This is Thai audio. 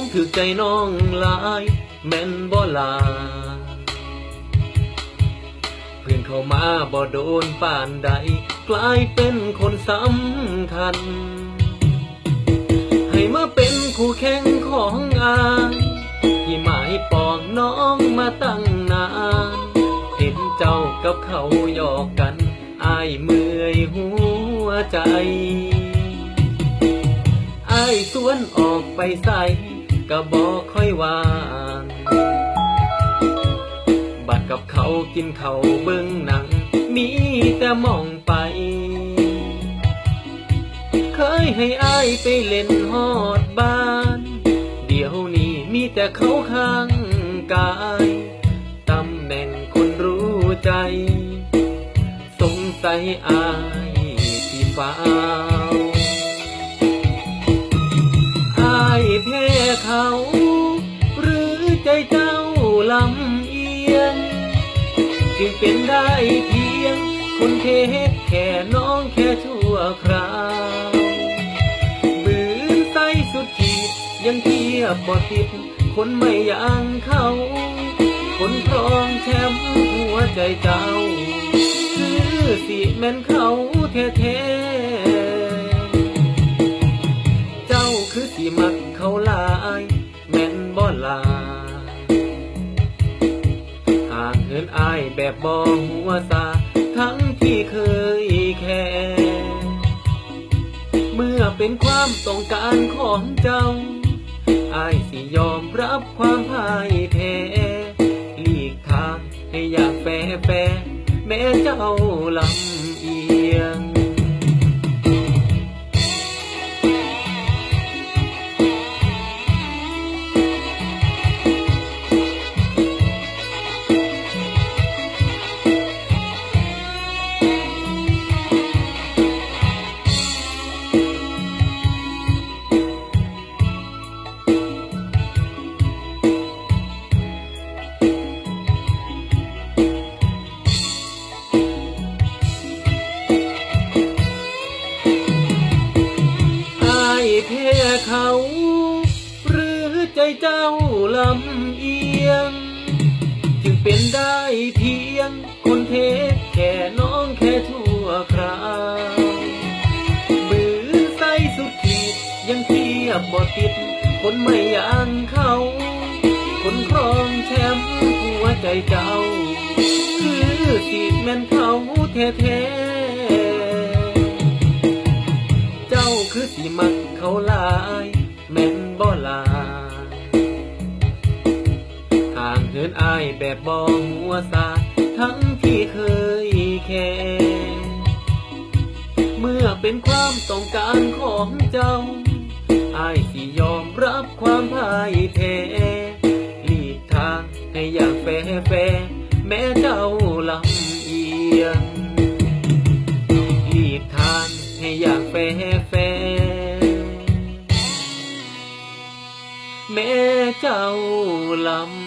งถือใจน้องหลายแม่นบ่ลา เพื่อนเข้ามาบ่โดนป่านใด กลายเป็นคนสำคัญ ให้มาเป็นคู่แข่งของอายที่หมายปองน้องมาตั้งนานเห็นเจ้ากับเขาหยอกกันอายเมื่อยหัวใจอายสวนออกไปใส่ ก็บอกค่อยวางบัดกับเขากินเขาเบิ่งหนัง มีแต่มองไป เคยให้อายไปเล่นฮอดบ้าน เดี๋ยวนี้มีแต่เขาข้างกายตำแหน่งคนรู้ใจ สงสัยอายที่ฟ้าอายแพ้เขา หรือใจเจ้าลำเอียง จึงเป็นได้เพียง คนเทศแค่น้องแค่ชั่วคราวบืนไสสุดขีดยังเทียบบ่ติด คนไม่ยังเขาคนครองแชมป์หัวใจเจ้าคือสิแม่นเขาแท้ๆ อายแบบบอหัวซาทั้งที่เคยแค่ เมื่อเป็นความต้องการของเจ้า อายสิยอมรับความพ่ายแพ้หลีกทางให้อยากแฟแฟแม้เจ้าลำ ใจเจ้าลำเอียง จึงเป็นได้เพียงคนเทศแค่น้องแค่ชั่วคราวมือใสสุดขีดยังเทียบบ่ติด คนไม่อยางเขา คนครองแชมป์หัวใจเจ้า คือสิแม่นเขาแท้ๆเจ้าคือสิมักเขาลาย แม่นบ่ลา เหินอายแบบบ่หัวซาทั้งที่เคยแค่เมื่อเป็นความต้องการของเจ้าอายสิยอมรับความพ่ายแพ้หลีกทางให้อย่างแฟแฟแม้เจ้าลำเอียงหลีกทางให้อย่างแฟแฟแม้เจ้าลำ